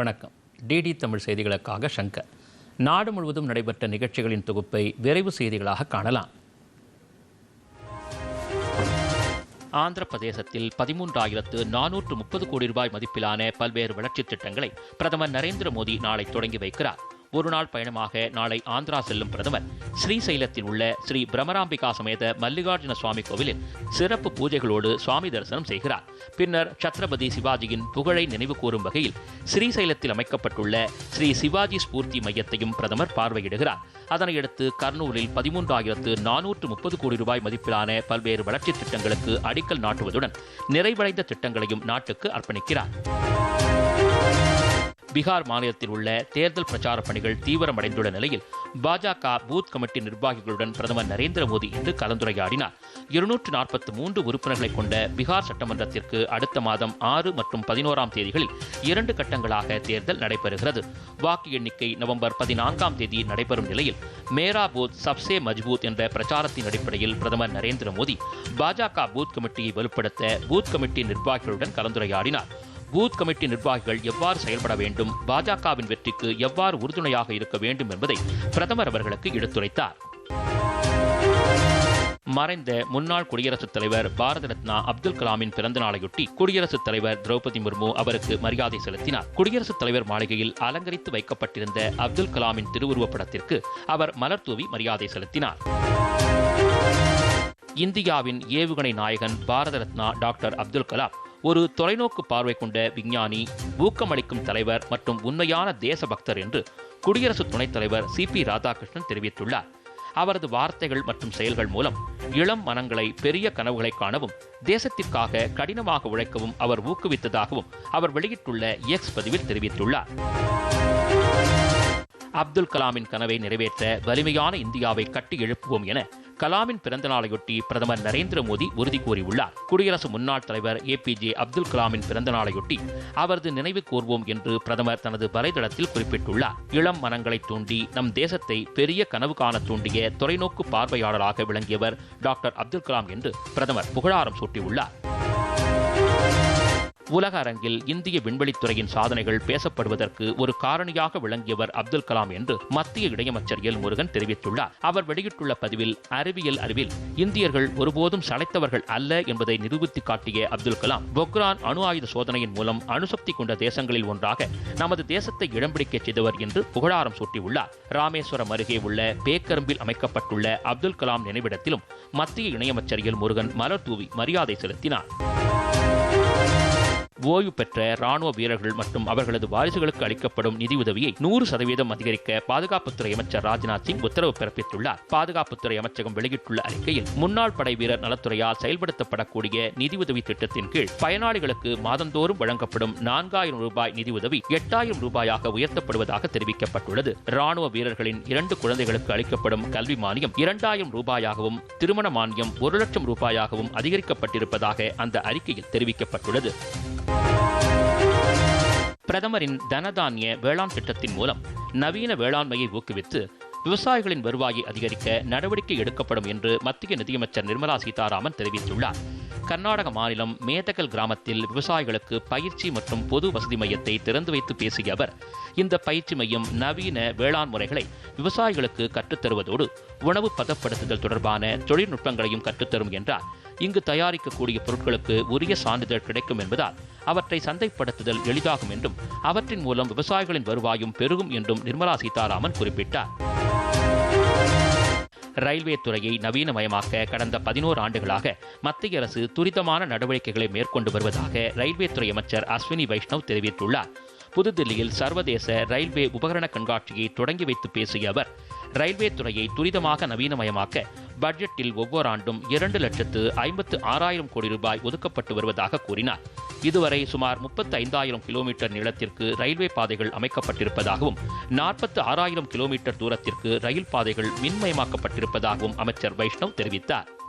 வணக்கம். டிடி தமிழ் செய்திகளுக்காக சங்கர். நாடு முழுவதும் நடைபெற்ற நிகழ்ச்சிகளின் தொகுப்பை விரைவு செய்திகளாக காணலாம். ஆந்திர பிரதேசத்தில் பதிமூன்றாயிரத்து நானூற்று முப்பது கோடி ரூபாய் மதிப்பிலான பல்வேறு வளர்ச்சித் திட்டங்களை பிரதமர் நரேந்திர மோடி நாளை தொடங்கி வைக்கிறார். ஒருநாள் பயணமாக நாளை ஆந்திரா செல்லும் பிரதமர். ஸ்ரீசைலத்தில் உள்ள ஸ்ரீ பிரமராம்பிகா சமேத மல்லிகார்ஜுன சுவாமி கோவிலில் சிறப்பு பூஜைகளோடு சுவாமி தரிசனம் செய்கிறார். பின்னர் சத்ரபதி சிவாஜியின் புகழை நினைவு கூறும் வகையில் ஸ்ரீசைலத்தில் அமைக்கப்பட்டுள்ள ஸ்ரீ சிவாஜி ஸ்பூர்த்தி மையத்தையும் பிரதமர் பார்வையிடுகிறார். அதனையடுத்து கர்னூலில் பதிமூன்றாயிரத்து நானூற்று முப்பது கோடி ரூபாய் மதிப்பிலான பல்வேறு வளர்ச்சித் திட்டங்களுக்கு அடிக்கல் நாட்டுவதுடன் நிறைவடைந்த திட்டங்களையும் நாட்டுக்கு அர்ப்பணிக்கிறார். பீகார் மாநிலத்தில் உள்ள தேர்தல் பிரச்சார பணிகள் தீவிரமடைந்துள்ள நிலையில் பாஜக பூத் கமிட்டி நிர்வாகிகளுடன் பிரதமர் நரேந்திர மோடி இன்று கலந்துரையாடினார். இருநூற்று நாற்பத்தி மூன்று உறுப்பினர்களை கொண்ட பீகார் சட்டமன்றத்திற்கு அடுத்த மாதம் ஆறு மற்றும் பதினோராம் தேதிகளில் இரண்டு கட்டங்களாக தேர்தல் நடைபெறுகிறது. வாக்கு எண்ணிக்கை நவம்பர் பதினான்காம் தேதி நடைபெறும் நிலையில் மேரா பூத் சப்சே மஜ்பூத் என்ற பிரச்சாரத்தின் அடிப்படையில் பிரதமர் நரேந்திர மோடி பாஜக பூத் கமிட்டியை வலுப்படுத்த பூத் கமிட்டி நிர்வாகிகளுடன் கலந்துரையாடினார். பூத் கமிட்டி நிர்வாகிகள் எவ்வாறு செயல்பட வேண்டும்? பாஜகவின் வெற்றிக்கு எவ்வாறு உறுதுணையாக இருக்க வேண்டும் என்பதை பிரதமர் அவர்களுக்கு எடுத்துரைத்தார். மறைந்த முன்னாள் குடியரசுத் தலைவர் பாரத ரத்னா அப்துல் கலாமின் பிறந்த நாளையொட்டி குடியரசுத் தலைவர் திரௌபதி முர்மு அவருக்கு மரியாதை செலுத்தினார். குடியரசுத் தலைவர் மாளிகையில் அலங்கரித்து வைக்கப்பட்டிருந்த அப்துல் கலாமின் திருவுருவப் படத்திற்கு அவர் மலர் தூவி மரியாதை செலுத்தினார். இந்தியாவின் ஏவுகணை நாயகன் பாரத ரத்னா டாக்டர் அப்துல் கலாம் ஒரு தொலைநோக்கு பார்வை கொண்ட விஞ்ஞானி ஊக்கமளிக்கும் தலைவர் மற்றும் உண்மையான தேசபக்தர் என்று குடியரசு துணைத் தலைவர் சி பி ராதாகிருஷ்ணன் தெரிவித்துள்ளார். அவரது வார்த்தைகள் மற்றும் செயல்கள் மூலம் இளம் மனங்களை பெரிய கனவுகளை காணவும் தேசத்திற்காக கடினமாக உழைக்கவும் அவர் ஊக்குவித்ததாகவும் அவர் வெளியிட்டுள்ள எக்ஸ் பதிவில் தெரிவித்துள்ளார். அப்துல் கலாமின் கனவை நிறைவேற்ற வலிமையான இந்தியாவை கட்டி எழுப்புவோம் என கலாமின் பிறந்த நாளையொட்டி பிரதமர் நரேந்திர மோடி உறுதி கூறியுள்ளார். குடியரசு முன்னாள் தலைவர் ஏ பி ஜே அப்துல் கலாமின் பிறந்த நாளையொட்டி அவரது நினைவு கூர்வோம் என்று பிரதமர் தனது வலைதளத்தில் குறிப்பிட்டுள்ளார். இளம் மனங்களை தூண்டி நம் தேசத்தை பெரிய கனவு காண தூண்டிய தொலைநோக்கு பார்வையாளராக விளங்கியவர் டாக்டர் அப்துல் கலாம் என்று பிரதமர் புகழாரம் சூட்டியுள்ளார். உலக அரங்கில் இந்திய விண்வெளித்துறையின் சாதனைகள் பேசப்படுவதற்கு ஒரு காரணியாக விளங்கியவர் அப்துல் கலாம் என்று மத்திய இணையமைச்சர் எல் முருகன் தெரிவித்துள்ளார். அவர் வெளியிட்டுள்ள பதிவில் அறிவியல் அறிவில் இந்தியர்கள் ஒருபோதும் சளைத்தவர்கள் அல்ல என்பதை நிரூபித்து காட்டிய அப்துல் கலாம் பொக்ரான் அணு ஆயுத சோதனையின் மூலம் அணுசக்தி கொண்ட தேசங்களில் ஒன்றாக நமது தேசத்தை இடம்பிடிக்கச் செய்தவர் என்று புகழாரம் சூட்டியுள்ளார். ராமேஸ்வரம் அருகே உள்ள பேக்கரும்பில் அமைக்கப்பட்டுள்ள அப்துல் கலாம் நினைவிடத்திலும் மத்திய இணையமைச்சர் எல் முருகன் மலர் தூவி மரியாதை செலுத்தினார். ஓய்வு பெற்ற ராணுவ வீரர்கள் மற்றும் அவர்களது வாரிசுகளுக்கு அளிக்கப்படும் நிதியுதவியை நூறு சதவீதம் அதிகரிக்க பாதுகாப்புத்துறை அமைச்சர் ராஜ்நாத் சிங் உத்தரவு பிறப்பித்துள்ளார். பாதுகாப்புத்துறை அமைச்சகம் வெளியிட்டுள்ள அறிக்கையில் முன்னாள் படை வீரர் நலத்துறையால் செயல்படுத்தப்படக்கூடிய நிதியுதவி திட்டத்தின் கீழ் பயனாளிகளுக்கு மாதந்தோறும் வழங்கப்படும் நான்காயிரம் ரூபாய் நிதியுதவி எட்டாயிரம் ரூபாயாக உயர்த்தப்படுவதாக தெரிவிக்கப்பட்டுள்ளது. ராணுவ வீரர்களின் இரண்டு குழந்தைகளுக்கு அளிக்கப்படும் கல்வி மானியம் இரண்டாயிரம் ரூபாயாகவும் திருமண மானியம் ஒரு லட்சம் ரூபாயாகவும் அதிகரிக்கப்பட்டிருப்பதாக அந்த அறிக்கையில் தெரிவிக்கப்பட்டுள்ளது. பிரதமரின் தனதானிய வேளாண் திட்டத்தின் மூலம் நவீன வேளாண்மையை ஊக்குவித்து விவசாயிகளின் வருவாயை அதிகரிக்க நடவடிக்கை எடுக்கப்படும் என்று மத்திய நிதியமைச்சர் நிர்மலா சீதாராமன் தெரிவித்துள்ளார். கர்நாடக மாநிலம் மேதகல் கிராமத்தில் விவசாயிகளுக்கு பயிற்சி மற்றும் பொது வசதி மையத்தை திறந்து வைத்து பேசிய அவர் இந்த பயிற்சி மையம் நவீன வேளாண் முறைகளை விவசாயிகளுக்கு கற்றுத்தருவதோடு உணவு பதப்படுத்துதல் தொடர்பான தொழில்நுட்பங்களையும் கற்றுத்தரும் என்றார். இங்கு தயாரிக்கக்கூடிய பொருட்களுக்கு உரிய சான்றிதழ் கிடைக்கும் என்பதால் அவற்றை சந்தைப்படுத்துதல் எளிதாகும் என்றும் அவற்றின் மூலம் விவசாயிகளின் வருவாயும் பெருகும் என்றும் நிர்மலா சீதாராமன் குறிப்பிட்டார். ரயில்வே துறையை நவீனமயமாக்க கடந்த பதினோரு ஆண்டுகளாக மத்திய அரசு துரிதமான நடவடிக்கைகளை மேற்கொண்டு வருவதாக ரயில்வே துறை அமைச்சர் அஸ்வினி வைஷ்ணவ் தெரிவித்துள்ளார். புதுதில்லியில் சர்வதேச ரயில்வே உபகரண கண்காட்சியை தொடங்கி வைத்து பேசிய அவர் ரயில்வே துறையை துரிதமாக நவீனமயமாக்க பட்ஜெட்டில் ஒவ்வொரு ஆண்டும் இரண்டு லட்சத்து ஐம்பத்து ஆறாயிரம் கோடி ரூபாய் ஒதுக்கப்பட்டு வருவதாக கூறினார். இதுவரை சுமார் முப்பத்து ஐந்தாயிரம் கிலோமீட்டர் நீளத்திற்கு ரயில்வே பாதைகள் அமைக்கப்பட்டிருப்பதாகவும் நாற்பத்து ஆறாயிரம் கிலோமீட்டர் தூரத்திற்கு ரயில் பாதைகள் மின்மயமாக்கப்பட்டிருப்பதாகவும் அமைச்சர் வைஷ்ணவ் தெரிவித்தார்.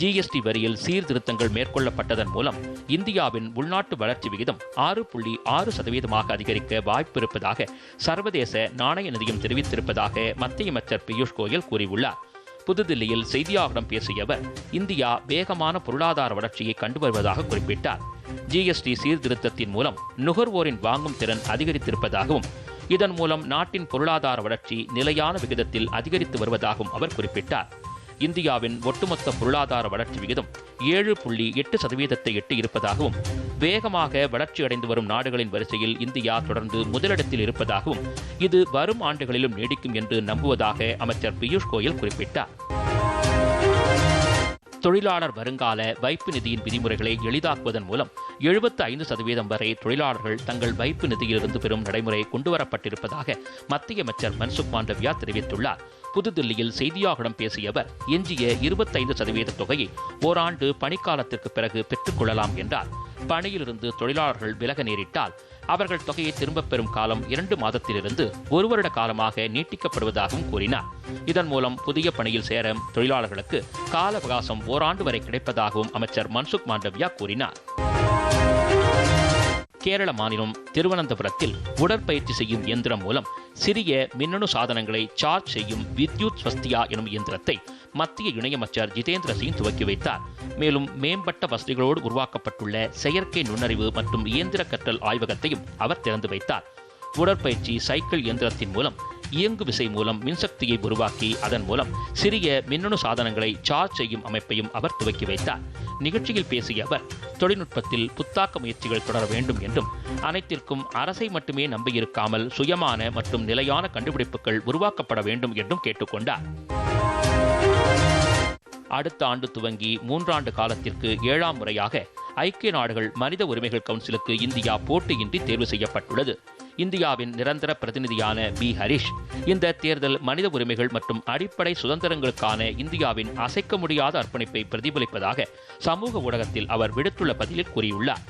ஜிஎஸ்டி வரியில் சீர்திருத்தங்கள் மேற்கொள்ளப்பட்டதன் மூலம் இந்தியாவின் உள்நாட்டு வளர்ச்சி விகிதம் ஆறு புள்ளி ஆறு சதவீதமாக அதிகரிக்க வாய்ப்பு இருப்பதாக சர்வதேச நாணய நிதியம் தெரிவித்திருப்பதாக மத்திய அமைச்சர் பியூஷ் கோயல் கூறியுள்ளார். புதுதில்லியில் செய்தியாளர்களிடம் பேசிய அவர் இந்தியா வேகமான பொருளாதார வளர்ச்சியை கண்டு வருவதாக குறிப்பிட்டார். ஜிஎஸ்டி சீர்திருத்தத்தின் மூலம் நுகர்வோரின் வாங்கும் திறன் அதிகரித்திருப்பதாகவும் இதன் மூலம் நாட்டின் பொருளாதார வளர்ச்சி நிலையான விகிதத்தில் அதிகரித்து வருவதாகவும் அவர் குறிப்பிட்டார். இந்தியாவின் ஒட்டுமொத்த பொருளாதார வளர்ச்சி விகிதம் ஏழு புள்ளி எட்டு சதவீதத்தை எட்டி இருப்பதாகவும் வேகமாக வளர்ச்சியடைந்து வரும் நாடுகளின் வரிசையில் இந்தியா தொடர்ந்து முதலிடத்தில் இருப்பதாகவும் இது வரும் ஆண்டுகளிலும் நீடிக்கும் என்று நம்புவதாக அமைச்சர் பியூஷ் கோயல் குறிப்பிட்டார். தொழிலாளர் வருங்கால வைப்பு நிதியின் விதிமுறைகளை எளிதாக்குவதன் மூலம் எழுபத்து ஐந்து சதவீதம் வரை தொழிலாளர்கள் தங்கள் வைப்பு நிதியிலிருந்து பெறும் நடைமுறை கொண்டுவரப்பட்டிருப்பதாக மத்திய அமைச்சர் மன்சுக் மாண்டவியா தெரிவித்துள்ளார். புதுதில்லியில் செய்தியாளர்களிடம் பேசிய அவர் எஞ்சிய இருபத்தைந்து சதவீத தொகையை ஓராண்டு பணிக்காலத்திற்கு பிறகு பெற்றுக்கொள்ளலாம் என்றார். பணியிலிருந்து தொழிலாளர்கள் விலக நேரிட்டால் அவர்கள் தொகையை திரும்பப் பெறும் காலம் இரண்டு மாதத்திலிருந்து ஒரு வருட காலமாக நீட்டிக்கப்படுவதாகவும் கூறினார். இதன் மூலம் புதிய பணியில் சேர தொழிலாளர்களுக்கு கால அவகாசம் ஓராண்டு வரை கிடைப்பதாகவும் அமைச்சர் மன்சுக் மாண்டவியா கூறினார். கேரள மாநிலம் திருவனந்தபுரத்தில் உடற்பயிற்சி செய்யும் இயந்திரம் மூலம் சிறிய மின்னணு சாதனங்களை சார்ஜ் செய்யும் வித்யுத் ஸ்வஸ்தியா எனும் இயந்திரத்தை மத்திய இணையமைச்சர் ஜிதேந்திர சிங் துவக்கி வைத்தார். மேலும் மேம்பட்ட வசதிகளோடு உருவாக்கப்பட்டுள்ள செயற்கை நுண்ணறிவு மற்றும் இயந்திர கற்றல் ஆய்வகத்தையும் அவர் திறந்து வைத்தார். உடற்பயிற்சி சைக்கிள் இயந்திரத்தின் மூலம் இயங்கு விசை மூலம் மின்சக்தியை உருவாக்கி அதன் மூலம் சிறிய மின்னணு சாதனங்களை சார்ஜ் செய்யும் அமைப்பையும் அவர் துவக்கி வைத்தார். நிகழ்ச்சியில் பேசிய அவர் தொழில்நுட்பத்தில் புத்தாக்க முயற்சிகள் தொடர வேண்டும் என்றும் அனைத்திற்கும் அரசை மட்டுமே நம்பியிருக்காமல் சுயமான மற்றும் நிலையான கண்டுபிடிப்புகள் உருவாக்கப்பட வேண்டும் என்றும் கேட்டுக்கொண்டார் அடுத்த ஆண்டு துவங்கி மூன்றாண்டு காலத்திற்கு ஏழாம் முறையாக ஐக்கிய நாடுகள் மனித உரிமைகள் கவுன்சிலுக்கு இந்தியா போட்டியின்றி தேர்வு செய்யப்பட்டுள்ளது. இந்தியாவின் நிரந்தர பிரதிநிதியான பி. ஹரிஷ். இந்த தேர்தல் மனித உரிமைகள் மற்றும் அடிப்படை சுதந்திரங்களுக்கான இந்தியாவின் அசைக்க முடியாத அர்ப்பணிப்பை பிரதிபலிப்பதாக சமூக ஊடகத்தில் அவர் விடுத்துள்ள பதிலில் கூறியுள்ளார்.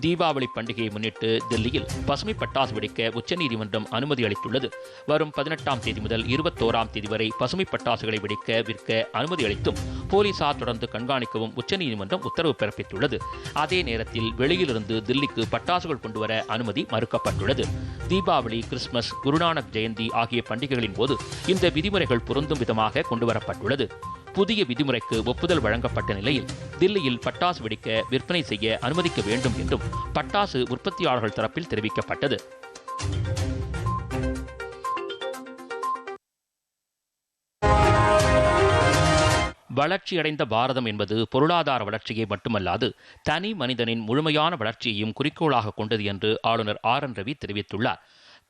தீபாவளி பண்டிகையை முன்னிட்டு தில்லியில் பசுமை பட்டாசு வெடிக்க உச்சநீதிமன்றம் அனுமதி அளித்துள்ளது. வரும் பதினெட்டாம் தேதி முதல் இருபத்தோராம் தேதி வரை பசுமை பட்டாசுகளை வெடிக்க விற்க அனுமதி அளித்தும் போலீசார் தொடர்ந்து கண்காணிக்கவும் உச்சநீதிமன்றம் உத்தரவு பிறப்பித்துள்ளது. அதே நேரத்தில் வெளியிலிருந்து தில்லிக்கு பட்டாசுகள் கொண்டுவர அனுமதி மறுக்கப்பட்டுள்ளது. தீபாவளி கிறிஸ்துமஸ் குருநானக் ஜெயந்தி ஆகிய பண்டிகைகளின் போது இந்த விதிமுறைகள் பொருந்தும் விதமாக கொண்டுவரப்பட்டுள்ளது புதிய விதிமுறைக்கு ஒப்புதல் வழங்கப்பட்ட நிலையில் தில்லியில் பட்டாசு வெடிக்க விற்பனை செய்ய அனுமதிக்க வேண்டும் என்றும் பட்டாசு உற்பத்தியாளர்கள் தரப்பில் தெரிவிக்கப்பட்டது. வளர்ச்சியடைந்த பாரதம் என்பது பொருளாதார வளர்ச்சியை மட்டுமல்லாது தனி மனிதனின் முழுமையான வளர்ச்சியையும் குறிக்கோளாக கொண்டது என்று ஆளுநர் ஆர் என் ரவி தெரிவித்துள்ளார்.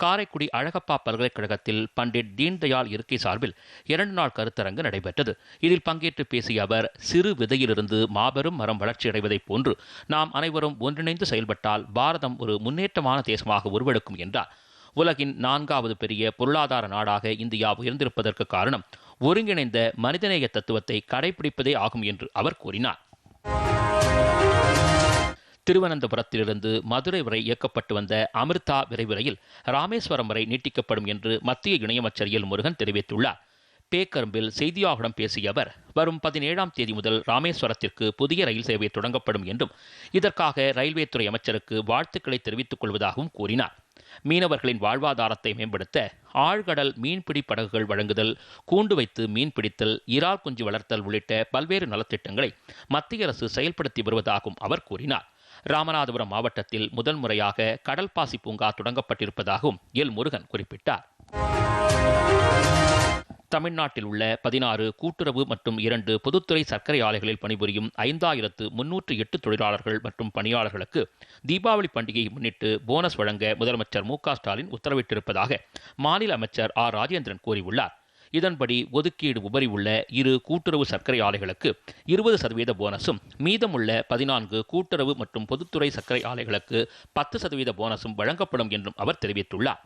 காரைக்குடி அழகப்பா பல்கலைக்கழகத்தில் பண்டிட் தீன்தயாள் இருக்கை சார்பில் இரண்டு நாள் கருத்தரங்கு நடைபெற்றது. இதில் பங்கேற்று பேசிய அவர் சிறு விதையிலிருந்து மாபெரும் மரம் வளர்ச்சியடைவதைப் போன்று நாம் அனைவரும் ஒன்றிணைந்து செயல்பட்டால் பாரதம் ஒரு முன்னேற்றமான தேசமாக உருவெடுக்கும் என்றார். உலகின் நான்காவது பெரிய பொருளாதார நாடாக இந்தியா உயர்ந்திருப்பதற்கு காரணம் ஒருங்கிணைந்த மனிதநேய தத்துவத்தை கடைபிடிப்பதே ஆகும் என்று அவர் கூறினார். திருவனந்தபுரத்திலிருந்து மதுரை வரை இயக்கப்பட்டு வந்த அமிர்தா விரைவு ரயில் ராமேஸ்வரம் வரை நீட்டிக்கப்படும் என்று மத்திய இணையமைச்சர் எல். முருகன் தெரிவித்துள்ளார். பேக்கரும்பில் செய்தியாளர்களிடம் பேசிய அவர் வரும் பதினேழாம் தேதி முதல் ராமேஸ்வரத்திற்கு புதிய ரயில் சேவை தொடங்கப்படும் என்றும் இதற்காக ரயில்வே துறை அமைச்சருக்கு வாழ்த்துக்களை தெரிவித்துக் கொள்வதாகவும் கூறினார். மீனவர்களின் வாழ்வாதாரத்தை மேம்படுத்த ஆழ்கடல் மீன்பிடி படகுகள் வழங்குதல் கூண்டு வைத்து மீன் பிடித்தல் இறால் குஞ்சு வளர்த்தல் உள்ளிட்ட பல்வேறு நலத்திட்டங்களை மத்திய அரசு செயல்படுத்தி வருவதாகவும் அவர் கூறினார். ராமநாதபுரம் மாவட்டத்தில் முதல் முறையாக கடல் பாசி பூங்கா தொடங்கப்பட்டிருப்பதாகவும் எல் முருகன் குறிப்பிட்டார். தமிழ்நாட்டில் உள்ள பதினாறு கூட்டுறவு மற்றும் இரண்டு பொதுத்துறை சர்க்கரை ஆலைகளில் பணிபுரியும் ஐந்தாயிரத்து முன்னூற்று எட்டு தொழிலாளர்கள் மற்றும் பணியாளர்களுக்கு தீபாவளி பண்டிகையை முன்னிட்டு போனஸ் வழங்க முதலமைச்சர் மு ஸ்டாலின் உத்தரவிட்டிருப்பதாக மாநில அமைச்சர் ஆர் ராஜேந்திரன் கூறியுள்ளார். இதன்படி ஒதுக்கீடு உபரி உள்ள இரு கூட்டுறவு சர்க்கரை ஆலைகளுக்கு இருபது சதவீத போனஸும் மீதமுள்ள பதினான்கு கூட்டுறவு மற்றும் பொதுத்துறை சர்க்கரை ஆலைகளுக்கு பத்து சதவீத போனஸும் வழங்கப்படும் என்றும் அவர் தெரிவித்துள்ளார்.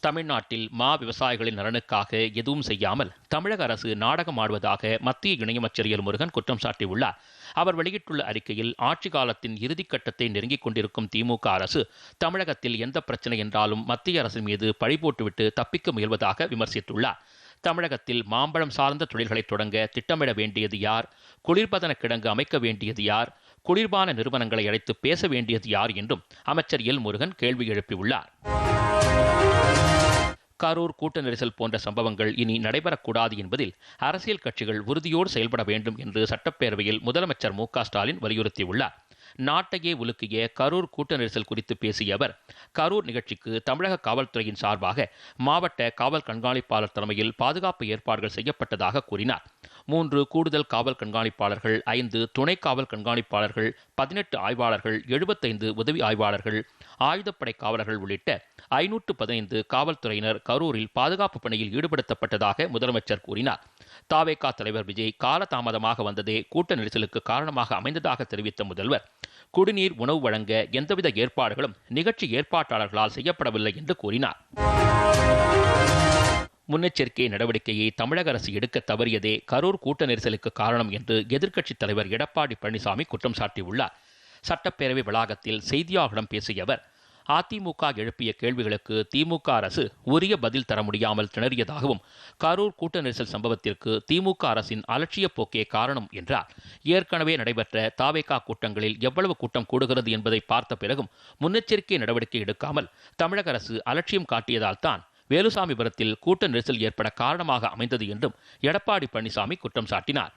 தமிழ்நாட்டில் மா விவசாயிகளின் நலனுக்காக எதுவும் செய்யாமல் தமிழக அரசு நாடகம் ஆடுவதாக மத்திய இணையமைச்சர் முருகன் குற்றம் சாட்டியுள்ளார். அவர் வெளியிட்டுள்ள அறிக்கையில் ஆட்சி காலத்தின் இறுதிக்கட்டத்தை நெருங்கிக் கொண்டிருக்கும் திமுக அரசு தமிழகத்தில் எந்த பிரச்சனை என்றாலும் மத்திய அரசு மீது பழி போட்டுவிட்டு தப்பிக்க முயல்வதாக விமர்சித்துள்ளார். தமிழகத்தில் மாம்பழம் சார்ந்த தொழில்களை தொடங்க திட்டமிட வேண்டியது யார்? குளிர்பதன கிடங்கு அமைக்க வேண்டியது யார்? குளிர்பான நிறுவனங்களை அழைத்து பேச வேண்டியது யார் என்றும் அமைச்சர் எல் முருகன் கேள்வி எழுப்பியுள்ளார். கரூர் கூட்ட நெரிசல் போன்ற சம்பவங்கள் இனி நடைபெறக்கூடாது என்பதில் அரசியல் கட்சிகள் உறுதியோடு செயல்பட வேண்டும் என்று சட்டப்பேரவையில் முதலமைச்சர் மு க ஸ்டாலின் வலியுறுத்தியுள்ளார். நாட்டையே உலுக்கிய கரூர் கூட்ட நெரிசல் குறித்து பேசிய அவர் கரூர் நிகழ்ச்சிக்கு தமிழக காவல்துறையின் சார்பாக மாவட்ட காவல் கண்காணிப்பாளர் தலைமையில் பாதுகாப்பு ஏற்பாடுகள் செய்யப்பட்டதாக கூறினார். மூன்று கூடுதல் காவல் கண்காணிப்பாளர்கள் ஐந்து துணை காவல் கண்காணிப்பாளர்கள் பதினெட்டு ஆய்வாளர்கள் எழுபத்தைந்து உதவி ஆய்வாளர்கள் ஆயுதப்படை காவலர்கள் உள்ளிட்ட ஐநூற்று பதினைந்து காவல்துறையினர் கரூரில் பாதுகாப்பு பணியில் ஈடுபடுத்தப்பட்டதாக முதலமைச்சர் கூறினார். தாவேகா தலைவர் விஜய் காலதாமதமாக வந்ததே கூட்ட நெரிசலுக்கு காரணமாக அமைந்ததாக தெரிவித்த முதல்வர் குடிநீர் உணவு வழங்க எந்தவித ஏற்பாடுகளும் நிகழ்ச்சி ஏற்பாட்டாளர்களால் செய்யப்படவில்லை என்று கூறினார். முன்னெச்சரிக்கை நடவடிக்கையை தமிழக அரசு எடுக்க தவறியதே கரூர் கூட்ட நெரிசலுக்கு காரணம் என்று எதிர்க்கட்சித் தலைவர் எடப்பாடி பழனிசாமி குற்றம் சாட்டியுள்ளார். சட்டப்பேரவை வளாகத்தில் செய்தியாளர்களிடம் பேசிய அவர் அதிமுக எழுப்பிய கேள்விகளுக்கு திமுக அரசு உரிய பதில் தர முடியாமல் திணறியதாகவும் கரூர் கூட்ட நெரிசல் சம்பவத்திற்கு திமுக அரசின் அலட்சிய போக்கே காரணம் என்றார். ஏற்கனவே நடைபெற்ற தாவேகா கூட்டங்களில் எவ்வளவு கூட்டம் கூடுகிறது என்பதை பார்த்த பிறகும் முன்னெச்சரிக்கை நடவடிக்கை எடுக்காமல் தமிழக அரசு அலட்சியம் காட்டியதால் தான் வேலுசாமிபுரத்தில் கூட்ட நெரிசல் ஏற்பட காரணமாக அமைந்தது என்றும் எடப்பாடி பழனிசாமி குற்றம் சாட்டினார்.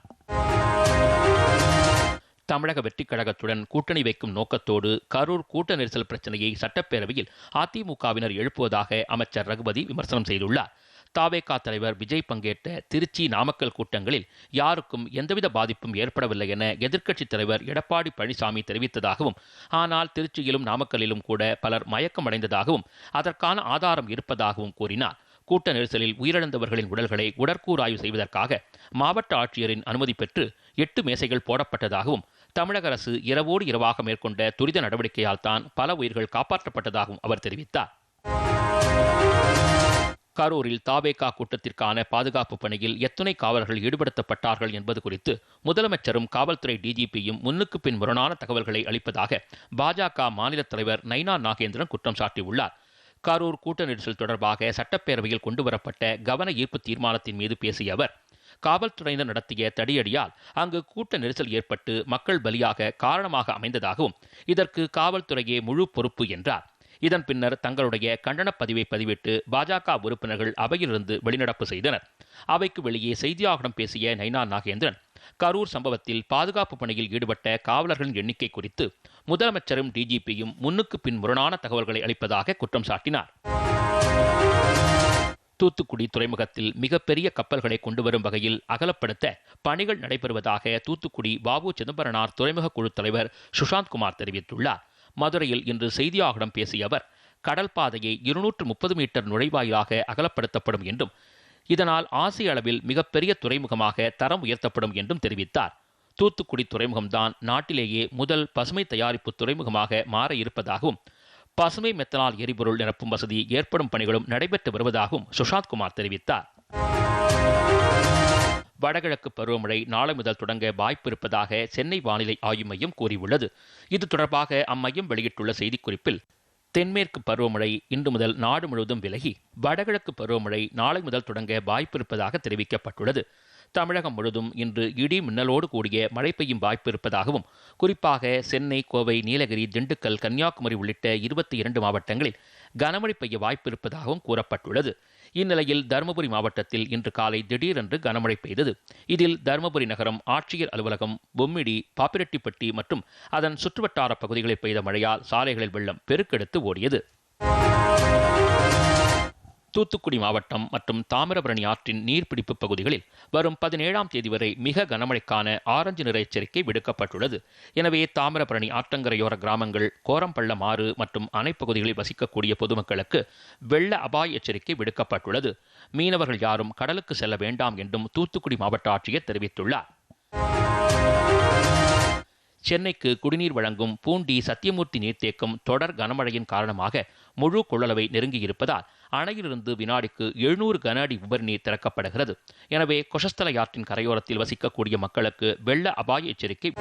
தமிழக வெற்றிக் கழகத்துடன் கூட்டணி வைக்கும் நோக்கத்தோடு கரூர் கூட்ட நெரிசல் பிரச்சனையை சட்டப்பேரவையில் அதிமுகவினர் எழுப்புவதாக அமைச்சர் ரகுபதி விமர்சனம் செய்துள்ளார். தாவேகா தலைவர் விஜய் பங்கேற்ற திருச்சி நாமக்கல் கூட்டங்களில் யாருக்கும் எந்தவித பாதிப்பும் ஏற்படவில்லை என எதிர்க்கட்சித் தலைவர் எடப்பாடி பழனிசாமி தெரிவித்ததாகவும் ஆனால் திருச்சியிலும் நாமக்கல்லிலும் கூட பலர் மயக்கமடைந்ததாகவும் அதற்கான ஆதாரம் இருப்பதாகவும் கூறினார். கூட்ட நெரிசலில் உயிரிழந்தவர்களின் உடல்களை உடற்கூராய்வு செய்வதற்காக மாவட்ட ஆட்சியரின் அனுமதி பெற்று எட்டு மேசைகள் போடப்பட்டதாகவும் தமிழக அரசு இரவோடு இரவாக மேற்கொண்ட துரித நடவடிக்கையால் தான் பல உயிர்கள் காப்பாற்றப்பட்டதாகவும் அவர் தெரிவித்தார். கரூரில் தாவேகா கூட்டத்திற்கான பாதுகாப்பு பணியில் எத்தனை காவலர்கள் ஈடுபடுத்தப்பட்டார்கள் என்பது குறித்து முதலமைச்சரும் காவல்துறை டிஜிபியும் முன்னுக்கு பின் முரணான தகவல்களை அளிப்பதாக பாஜக மாநில தலைவர் நைனா நாகேந்திரன் குற்றம் சாட்டியுள்ளார். கரூர் கூட்ட நெரிசல் தொடர்பாக சட்டப்பேரவையில் கொண்டுவரப்பட்ட கவன ஈர்ப்பு தீர்மானத்தின் மீது பேசிய அவர் காவல்துறையினர் நடத்திய தடியடியால் அங்கு கூட்ட நெரிசல் ஏற்பட்டு மக்கள் பலியாக காரணமாக அமைந்ததாகவும் இதற்கு காவல்துறையே முழு பொறுப்பு என்றார். இதன் பின்னர் தங்களுடைய கண்டனப் பதிவை பதிவிட்டு பாஜக உறுப்பினர்கள் அவையிலிருந்து வெளிநடப்பு செய்தனர். அவைக்கு வெளியே செய்தியாளர்களிடம் பேசிய நைனா நாகேந்திரன் கரூர் சம்பவத்தில் பாதுகாப்பு பணியில் ஈடுபட்ட காவலர்களின் எண்ணிக்கை குறித்து முதலமைச்சரும் டிஜிபியும் முன்னுக்கு பின் முரணான தகவல்களை அளிப்பதாக குற்றம் சாட்டினார். தூத்துக்குடி துறைமுகத்தில் மிகப்பெரிய கப்பல்களை கொண்டு வரும் வகையில் அகலப்படுத்த பணிகள் நடைபெறுவதாக தூத்துக்குடி பாபு சிதம்பரனார் துறைமுக குழு தலைவர் சுஷாந்த் குமார் தெரிவித்துள்ளார். மதுரையில் இன்று செய்தியாளர்களிடம் பேசிய அவர் கடல் பாதையை இருநூற்று முப்பது மீட்டர் நுழைவாயிலாக அகலப்படுத்தப்படும் என்றும் இதனால் ஆசிய அளவில் மிகப்பெரிய துறைமுகமாக தரம் உயர்த்தப்படும் என்றும் தெரிவித்தார். தூத்துக்குடி துறைமுகம்தான் நாட்டிலேயே முதல் பசுமை தயாரிப்பு துறைமுகமாக மாற இருப்பதாகவும் பசுமை மெத்தனால் எரிபொருள் நிரப்பும் வசதி ஏற்படும் பணிகளும் நடைபெற்று வருவதாகவும் சுஷாந்த் குமார் தெரிவித்தார். வடகிழக்கு பருவமழை நாளை முதல் தொடங்க வாய்ப்பு இருப்பதாக சென்னை வானிலை ஆய்வு மையம் கூறியுள்ளது. இது தொடர்பாக அம்மையம் வெளியிட்டுள்ள செய்திக்குறிப்பில் தென்மேற்கு பருவமழை இன்று முதல் நாடு முழுவதும் விலகி வடகிழக்கு பருவமழை நாளை முதல் தொடங்க வாய்ப்பு இருப்பதாக தெரிவிக்கப்பட்டுள்ளது. தமிழகம் முழுவதும் இன்று இடி மின்னலோடு கூடிய மழை பெய்யும் வாய்ப்பு இருப்பதாகவும் குறிப்பாக சென்னை கோவை நீலகிரி திண்டுக்கல் கன்னியாகுமரி உள்ளிட்ட இருபத்தி இரண்டு மாவட்டங்களில் கனமழை பெய்ய வாய்ப்பு இருப்பதாகவும் கூறப்பட்டுள்ளது. இந்நிலையில் தருமபுரி மாவட்டத்தில் இன்று காலை திடீரென்று கனமழை பெய்தது. இதில் தருமபுரி நகரம் ஆட்சியர் அலுவலகம் பொம்மிடி பாப்பிரெட்டிப்பட்டி மற்றும் அதன் சுற்றுவட்டார பகுதிகளில் பெய்த மழையால் சாலைகளில் வெள்ளம் பெருக்கெடுத்து ஓடியது. தூத்துக்குடி மாவட்டம் மற்றும் தாமிரபரணி ஆற்றின் நீர்பிடிப்பு பகுதிகளில் வரும் பதினேழாம் தேதி வரை மிக கனமழைக்கான ஆரஞ்சு நிற எச்சரிக்கை விடுக்கப்பட்டுள்ளது. எனவே தாமிரபரணி ஆற்றங்கரையோர கிராமங்கள் கோரம்பள்ளம் ஆறு மற்றும் அணைப்பகுதிகளில் வசிக்கக்கூடிய பொதுமக்களுக்கு வெள்ள அபாய எச்சரிக்கை விடுக்கப்பட்டுள்ளது. மீனவர்கள் யாரும் கடலுக்கு செல்ல வேண்டாம் என்றும் தூத்துக்குடி மாவட்ட ஆட்சியர் தெரிவித்துள்ளார். சென்னைக்கு குடிநீர் வழங்கும் பூண்டி சத்தியமூர்த்தி நீர்த்தேக்கம் தொடர் கனமழையின் காரணமாக முழு கொள்ளளவை நெருங்கியிருப்பதால் அணையிலிருந்து வினாடிக்கு எழுநூறு கன அடி உபரிநீர் திறக்கப்படுகிறது. எனவே கொஷஸ்தலை ஆற்றின் கரையோரத்தில் வசிக்கக்கூடிய மக்களுக்கு வெள்ள அபாய எச்சரிக்கை.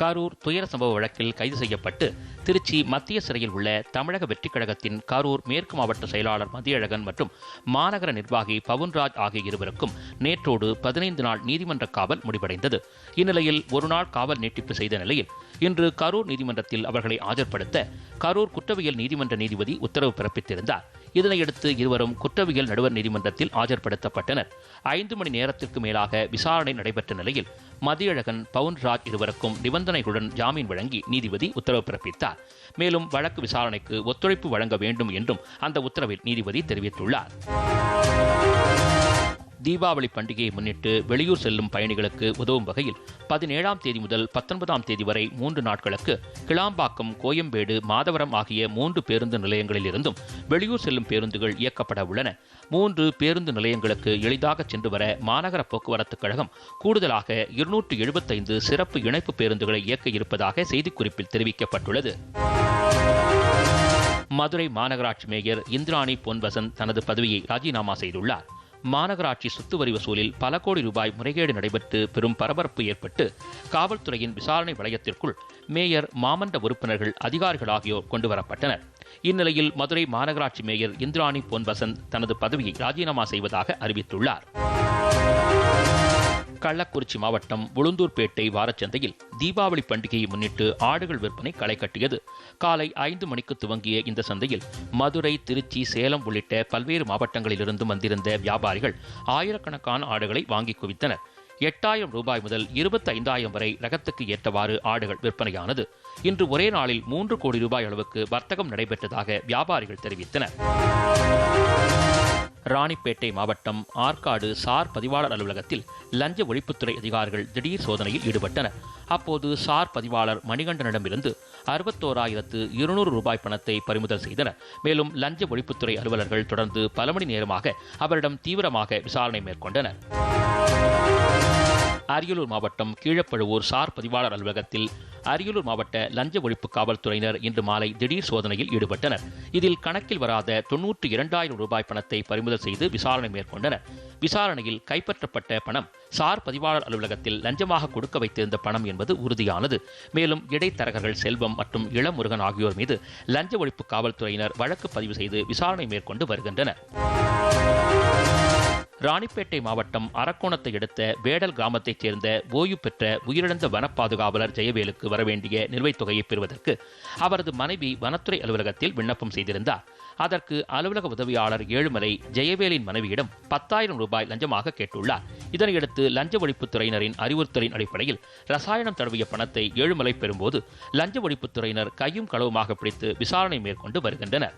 கரூர் துயர சம்பவ வழக்கில் கைது செய்யப்பட்டு திருச்சி மத்திய சிறையில் உள்ள தமிழக வெற்றிக் கழகத்தின் கரூர் மேற்கு மாவட்ட செயலாளர் மதியழகன் மற்றும் மாநகர நிர்வாகி பவுன்ராஜ் ஆகிய இருவருக்கும் நேற்றோடு பதினைந்து நாள் நீதிமன்ற காவல் முடிவடைந்தது. இந்நிலையில் ஒரு நாள் காவல் நீட்டிப்பு செய்த நிலையில் இன்று கரூர் நீதிமன்றத்தில் அவர்களை ஆஜர்படுத்த கரூர் குற்றவியல் நீதிமன்ற நீதிபதி உத்தரவு பிறப்பித்திருந்தார். இதனையடுத்து இருவரும் குற்றவியல் நடுவர் நீதிமன்றத்தில் ஆஜர்படுத்தப்பட்டனர். ஐந்து மணி நேரத்திற்கு மேலாக விசாரணை நடைபெற்ற நிலையில் மதியழகன் பவுன்ராஜ் இருவருக்கும் நிபந்தனைகளுடன் ஜாமீன் வழங்கி நீதிபதி உத்தரவு பிறப்பித்தார். மேலும் வழக்கு விசாரணைக்கு ஒத்துழைப்பு வழங்க வேண்டும் என்றும் அந்த உத்தரவில் நீதிபதி தெரிவித்துள்ளார். தீபாவளி பண்டிகையை முன்னிட்டு வெளியூர் செல்லும் பயணிகளுக்கு உதவும் வகையில் பதினேழாம் தேதி முதல் பத்தொன்பதாம் தேதி வரை மூன்று நாட்களுக்கு கிளாம்பாக்கம் கோயம்பேடு மாதவரம் ஆகிய மூன்று பேருந்து நிலையங்களில் இருந்தும் வெளியூர் செல்லும் பேருந்துகள் இயக்கப்பட உள்ளன. மூன்று பேருந்து நிலையங்களுக்கு எளிதாக சென்று வர மாநகர போக்குவரத்து கழகம் கூடுதலாக இருநூற்று எழுபத்தைந்து சிறப்பு இணைப்பு பேருந்துகளை இயக்க இருப்பதாக செய்திக்குறிப்பில் தெரிவிக்கப்பட்டுள்ளது. மதுரை மாநகராட்சி மேயர் இந்திராணி பொன்வசன் தனது பதவியை ராஜினாமா செய்துள்ளார். மாநகராட்சி சொத்து வரி வசூலில் பல கோடி ரூபாய் முறைகேடு நடைபெற்று பெரும் பரபரப்பு ஏற்பட்டு காவல்துறையின் விசாரணை வளையத்திற்குள் மேயர் மாமன்ற உறுப்பினர்கள் அதிகாரிகள் ஆகியோர் கொண்டுவரப்பட்டனர் இந்நிலையில் மதுரை மாநகராட்சி மேயர் இந்திராணி பொன்வசந்த் தனது பதவியை ராஜினாமா செய்வதாக அறிவித்துள்ளார். கள்ளக்குறிச்சி மாவட்டம் உளுந்தூர்பேட்டை வாரச்சந்தையில் தீபாவளி பண்டிகையை முன்னிட்டு ஆடுகள் விற்பனை களை கட்டியது. காலை ஐந்து மணிக்கு துவங்கிய இந்த சந்தையில் மதுரை திருச்சி சேலம் உள்ளிட்ட பல்வேறு மாவட்டங்களிலிருந்து வந்திருந்த வியாபாரிகள் ஆயிரக்கணக்கான ஆடுகளை வாங்கி குவித்தனர். எட்டாயிரம் ரூபாய் முதல் இருபத்தி ஐந்தாயிரம் வரை ரகத்துக்கு ஏற்றவாறு ஆடுகள் விற்பனையானது. இன்று ஒரே நாளில் மூன்று கோடி ரூபாய் அளவுக்கு வர்த்தகம் நடைபெற்றதாக வியாபாரிகள் தெரிவித்தனர். ராணிப்பேட்டை மாவட்டம் ஆற்காடு சார் பதிவாளர் அலுவலகத்தில் லஞ்ச ஒழிப்புத்துறை அதிகாரிகள் திடீர் சோதனையில் ஈடுபட்டனர். அப்போது சார் பதிவாளர் மணிகண்டனிடமிருந்து அறுபத்தோராயிரத்து இருநூறு ரூபாய் பணத்தை பறிமுதல் செய்தனர். மேலும் லஞ்ச ஒழிப்புத்துறை அலுவலர்கள் தொடர்ந்து பல மணி நேரமாக அவரிடம் தீவிரமாக விசாரணை மேற்கொண்டனர். அரியலூர் மாவட்டம் கீழப்பழுவூர் சார் பதிவாளர் அலுவலகத்தில் அரியலூர் மாவட்ட லஞ்ச ஒழிப்பு காவல்துறையினர் இன்று மாலை திடீர் சோதனையில் ஈடுபட்டனர். இதில் கணக்கில் வராத தொன்னூற்றி இரண்டாயிரம் ரூபாய் பணத்தை பறிமுதல் செய்து விசாரணை மேற்கொண்டனர். விசாரணையில் கைப்பற்றப்பட்ட பணம் சார் பதிவாளர் அலுவலகத்தில் லஞ்சமாக கொடுக்க வைத்திருந்த பணம் என்பது உறுதியானது. மேலும் இடைத்தரகர்கள் செல்வம் மற்றும் இளமுருகன் ஆகியோர் மீது லஞ்ச ஒழிப்பு காவல்துறையினர் வழக்கு பதிவு செய்து விசாரணை மேற்கொண்டு வருகின்றனர். ராணிப்பேட்டை மாவட்டம் அரக்கோணத்தை அடுத்த வேடல் கிராமத்தைச் சேர்ந்த ஓய்வு பெற்ற உயிரிழந்த வன பாதுகாவலர் ஜெயவேலுக்கு வரவேண்டிய நிலுவைத் தொகையை பெறுவதற்கு அவரது மனைவி வனத்துறை அலுவலகத்தில் விண்ணப்பம் செய்திருந்தார். அதற்கு அலுவலக உதவியாளர் ஏழுமலை ஜெயவேலின் மனைவியிடம் பத்தாயிரம் ரூபாய் லஞ்சமாக கேட்டுள்ளார். இதனையடுத்து லஞ்ச ஒழிப்புத்துறையினரின் அறிவுறுத்தலின் அடிப்படையில் ரசாயனம் தடவிய பணத்தை ஏழுமலை பெறும்போது லஞ்ச ஒழிப்புத்துறையினர் கையும் களவுமாக பிடித்து விசாரணை மேற்கொண்டு வருகின்றனர்.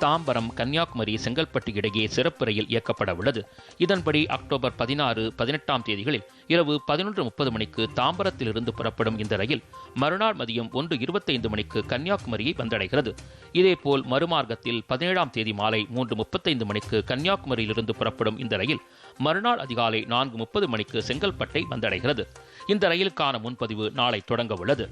தாம்பரம் கன்னியாகுமரி செங்கல்பட்டு இடையே சிறப்பு ரயில் இயக்கப்பட உள்ளது. இதன்படி அக்டோபர் பதினாறு பதினெட்டாம் தேதிகளில் இரவு பதினொன்று முப்பது மணிக்கு தாம்பரத்திலிருந்து புறப்படும் இந்த ரயில் மறுநாள் மதியம் ஒன்று இருபத்தைந்து மணிக்கு கன்னியாகுமரியை வந்தடைகிறது. இதேபோல் மறுமார்க்கத்தில் பதினேழாம் தேதி மாலை மூன்று முப்பத்தைந்து மணிக்கு கன்னியாகுமரியிலிருந்து புறப்படும் இந்த ரயில் மறுநாள் அதிகாலை நான்கு முப்பது மணிக்கு செங்கல்பட்டை வந்தடைகிறது. இந்த ரயிலுக்கான முன்பதிவு நாளை தொடங்க உள்ளது.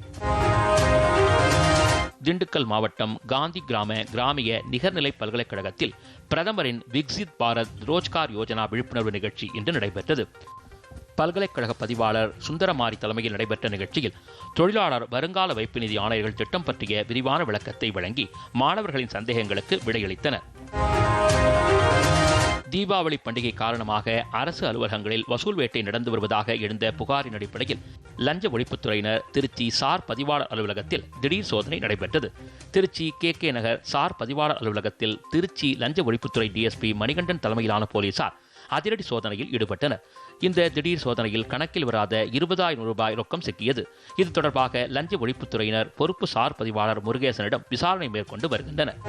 திண்டுக்கல் மாவட்டம் காந்தி கிராம கிராமிய நிகர்நிலை பல்கலைக்கழகத்தில் பிரதமரின் விக்சித் பாரத் ரோஜ்கார் யோஜனா விழிப்புணர்வு நிகழ்ச்சி இன்று நடைபெற்றது. பல்கலைக்கழக பதிவாளர் சுந்தரமாரி தலைமையில் நடைபெற்ற நிகழ்ச்சியில் தொழிலாளர் வருங்கால வைப்பு நிதி ஆணையர்கள் திட்டம் பற்றிய விரிவான விளக்கத்தை வழங்கி மாணவர்களின் சந்தேகங்களுக்கு விடையளித்தனர். தீபாவளி பண்டிகை காரணமாக அரசு அலுவலகங்களில் வசூல் வேட்டை நடந்து வருவதாக எழுந்த புகாரின் அடிப்படையில் லஞ்ச ஒழிப்புத்துறையினர் திருச்சி சார் பதிவாளர் அலுவலகத்தில் திடீர் சோதனை நடைபெற்றது. திருச்சி கே கே நகர் சார் பதிவாளர் அலுவலகத்தில் திருச்சி லஞ்ச ஒழிப்புத்துறை டிஎஸ்பி மணிகண்டன் தலைமையிலான போலீசார் அதிரடி சோதனையில் ஈடுபட்டனர். இந்த திடீர் சோதனையில் கணக்கில் வராத இருபதாயிரம் ரூபாய் ரொக்கம் சிக்கியது. இது தொடர்பாக லஞ்ச ஒழிப்புத்துறையினர் பொறுப்பு சார் பதிவாளர் முருகேசனிடம் விசாரணை மேற்கொண்டு வருகின்றனர்.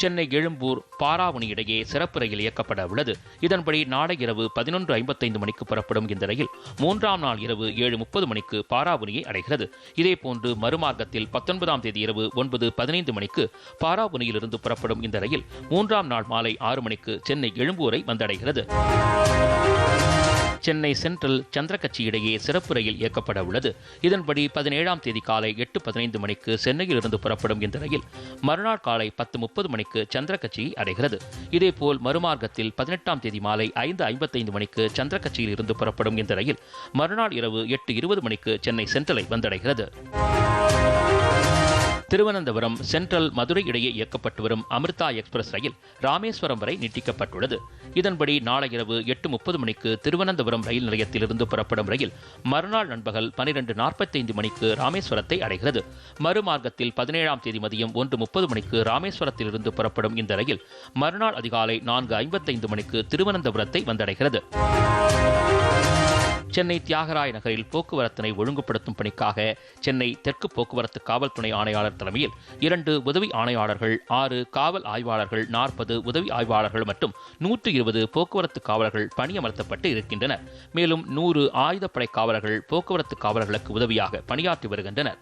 சென்னை எழும்பூர் பாராவணி இடையே சிறப்பு ரயில் இயக்கப்பட உள்ளது. இதன்படி நாளை இரவு பதினொன்று ஐம்பத்தைந்து மணிக்கு புறப்படும் இந்த ரயில் மூன்றாம் நாள் இரவு ஏழு முப்பது மணிக்கு பாராவுனியை அடைகிறது. இதேபோன்று மறுமார்க்கத்தில் பத்தொன்பதாம் தேதி இரவு ஒன்பது பதினைந்து மணிக்கு பாராவுனியிலிருந்து புறப்படும் இந்த ரயில் மூன்றாம் நாள் மாலை ஆறு மணிக்கு சென்னை எழும்பூரை வந்தடைகிறது. சென்னை சென்ட்ரல் சந்திரகட்சி இடையே சிறப்பு ரயில் இயக்கப்பட உள்ளது. இதன்படி பதினேழாம் தேதி காலை எட்டு பதினைந்து மணிக்கு சென்னையிலிருந்து புறப்படும் இந்த ரயில் மறுநாள் காலை பத்து முப்பது மணிக்கு சந்திரகட்சியை அடைகிறது. இதேபோல் மறுமார்க்கத்தில் பதினெட்டாம் தேதி மாலை ஐந்து ஐம்பத்தைந்து மணிக்கு சந்திரகட்சியில் இருந்து புறப்படும் இந்த ரயில் மறுநாள் இரவு எட்டு இருபது மணிக்கு சென்னை சென்ட்ரலை வந்தடைகிறது. திருவனந்தபுரம் சென்ட்ரல் மதுரை இடையே இயக்கப்பட்டு வரும் அமிர்தா எக்ஸ்பிரஸ் ரயில் ராமேஸ்வரம் வரை நீட்டிக்கப்பட்டுள்ளது. இதன்படி நாளை இரவு எட்டு முப்பது மணிக்கு திருவனந்தபுரம் ரயில் நிலையத்திலிருந்து புறப்படும் ரயில் மறுநாள் நண்பகல் பனிரெண்டு நாற்பத்தைந்து மணிக்கு ராமேஸ்வரத்தை அடைகிறது. மறுமார்க்கத்தில் பதினேழாம் தேதி மதியம் ஒன்று முப்பது மணிக்கு ராமேஸ்வரத்திலிருந்து புறப்படும் இந்த ரயில் மறுநாள் அதிகாலை நான்கு ஐம்பத்தைந்து மணிக்கு திருவனந்தபுரத்தை வந்தடைகிறது. சென்னை தியாகராய நகரில் போக்குவரத்தினை ஒழுங்குபடுத்தும் பணிக்காக சென்னை தெற்கு போக்குவரத்து காவல் துணை ஆணையாளர் தலைமையில் இரண்டு உதவி ஆணையாளர்கள் ஆறு காவல் ஆய்வாளர்கள் நாற்பது உதவி ஆய்வாளர்கள் மற்றும் நூற்று இருபது போக்குவரத்து காவலர்கள் பணியமர்த்தப்பட்டு இருக்கின்றனர். மேலும் நூறு ஆயுதப்படை காவலர்கள் போக்குவரத்து காவலர்களுக்கு உதவியாக பணியாற்றி வருகின்றனர்.